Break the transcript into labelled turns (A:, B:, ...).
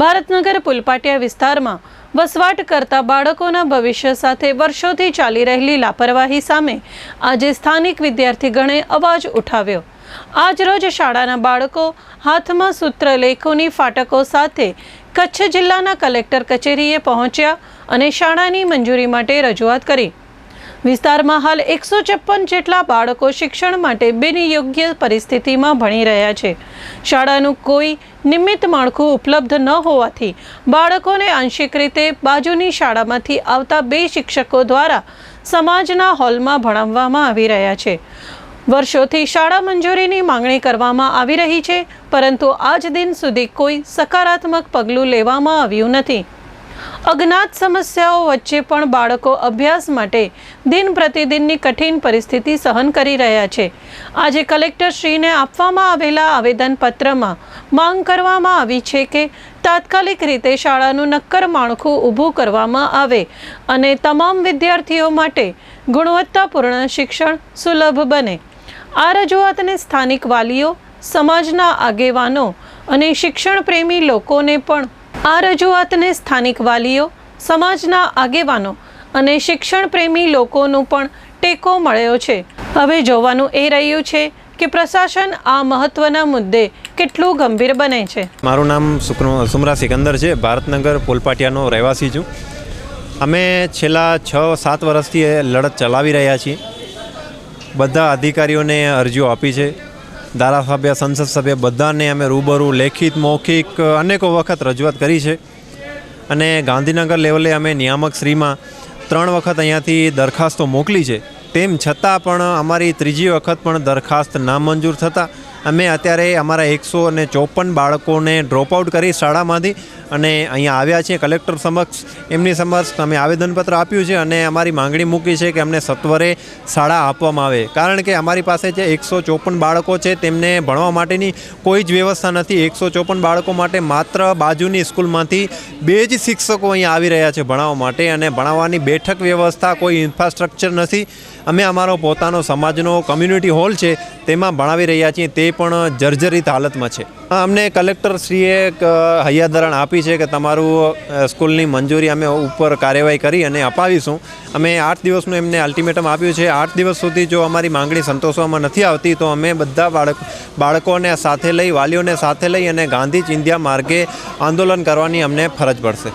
A: ભારતનગર પુલપાટિયા વિસ્તારમાં વસવાટ કરતા બાળકોના ભવિષ્ય સાથે વર્ષોથી ચાલી રહેલી લાપરવાહી સામે આજે સ્થાનિક વિદ્યાર્થીગણે અવાજ ઉઠાવ્યો. આજરોજ શાળાના બાળકો હાથમાં સૂત્રલેખોની ફાટકો સાથે કચ્છ જિલ્લાના કલેક્ટર કચેરીએ પહોંચ્યા અને શાળાની મંજૂરી માટે રજૂઆત કરી. વિસ્તારમાં હાલ એકસો છપ્પન જેટલા બાળકો શિક્ષણ માટે બિનયોગ્ય પરિસ્થિતિમાં ભણી રહ્યા છે. શાળાનું કોઈ નિમિત્ત માળખું ઉપલબ્ધ ન હોવાથી બાળકોને આંશિક રીતે બાજુની શાળામાંથી આવતા બે શિક્ષકો દ્વારા સમાજના હોલમાં ભણાવવામાં આવી રહ્યા છે. વર્ષોથી શાળા મંજૂરીની માંગણી કરવામાં આવી રહી છે, પરંતુ આજ દિન સુધી કોઈ સકારાત્મક પગલું લેવામાં આવ્યું નથી. અજ્ઞાત સમસ્યાઓ વચ્ચે પણ બાળકો અભ્યાસ માટે દિન પ્રતિદિનની કઠિન પરિસ્થિતિ સહન કરી રહ્યા છે. આજે કલેક્ટરશ્રીને આપવામાં આવેલા આવેદનપત્રમાં માંગ કરવામાં આવી છે કે તાત્કાલિક રીતે શાળાનું નક્કર માળખું ઊભું કરવામાં આવે અને તમામ વિદ્યાર્થીઓ માટે ગુણવત્તાપૂર્ણ શિક્ષણ સુલભ બને. આ રજૂઆતને સ્થાનિક વાલીઓ, સમાજના આગેવાનો અને શિક્ષણ પ્રેમી લોકોને પણ આ રજૂઆતને સ્થાનિક વાલીઓ, સમાજના આગેવાનો અને શિક્ષણ પ્રેમી લોકોનું પણ ટેકો મળ્યો છે. હવે જોવાનું એ રહ્યું છે કે પ્રશાસન આ મહત્વના મુદ્દે કેટલું ગંભીર બને છે.
B: મારું નામ સુમરા સિકંદર છે. ભારતનગર પોલપાટિયાનો રહેવાસી છું. અમે છેલ્લા છ, સાત વર્ષથી લડત ચલાવી રહ્યા છીએ. બધા અધિકારીઓને અરજીઓ આપી છે. ધારાસભ્ય, સંસદ સભ્ય બધાને અમે રૂબરૂ લેખિત, મૌખિક અનેકો વખત રજૂઆત કરી છે. અને ગાંધીનગર લેવલે અમે નિયામક શ્રીમાં ત્રણ વખત અહીંયાથી દરખાસ્તો મોકલી છે. તેમ છતાં પણ અમારી ત્રીજી વખત પણ દરખાસ્ત નામંજૂર થતાં અમે અત્યારે અમારા એકસો અને ચોપન બાળકોને ડ્રોપ આઉટ કરી શાળામાંથી અને અહીંયા આવ્યા છીએ. કલેક્ટર સમક્ષ એમની સમક્ષ અમે આવેદનપત્ર આપ્યું છે અને અમારી માંગણી મૂકી છે કે અમને સત્વરે શાળા આપવામાં આવે. કારણ કે અમારી પાસે જે એકસો ચોપન બાળકો છે તેમને ભણવા માટેની કોઈ જ વ્યવસ્થા નથી. એકસો ચોપન બાળકો માટે માત્ર બાજુની સ્કૂલમાંથી બે જ શિક્ષકો અહીંયા આવી રહ્યા છે ભણાવવા માટે અને ભણાવવાની બેઠક વ્યવસ્થા કોઈ ઇન્ફ્રાસ્ટ્રક્ચર નથી. અમે અમારો પોતાનો સમાજનો કમ્યુનિટી હોલ છે, તેમાં ભણાવી રહ્યા છીએ. તે પણ જર્જરિત હાલતમાં છે. અમને કલેક્ટરશ્રીએ એક હૈયાધરણ આપી છે કે તમારું સ્કૂલની મંજૂરી અમે ઉપર કાર્યવાહી કરી અને અપાવીશું. અમે આઠ દિવસનું એમને અલ્ટિમેટમ આપ્યું છે. આઠ દિવસ સુધી જો અમારી માંગણી સંતોષવામાં નથી આવતી, તો અમે બધા બાળક, બાળકોને સાથે લઈ, વાલીઓને સાથે લઈ અને ગાંધી ચિંધ્યા માર્ગે આંદોલન કરવાની અમને ફરજ પડશે.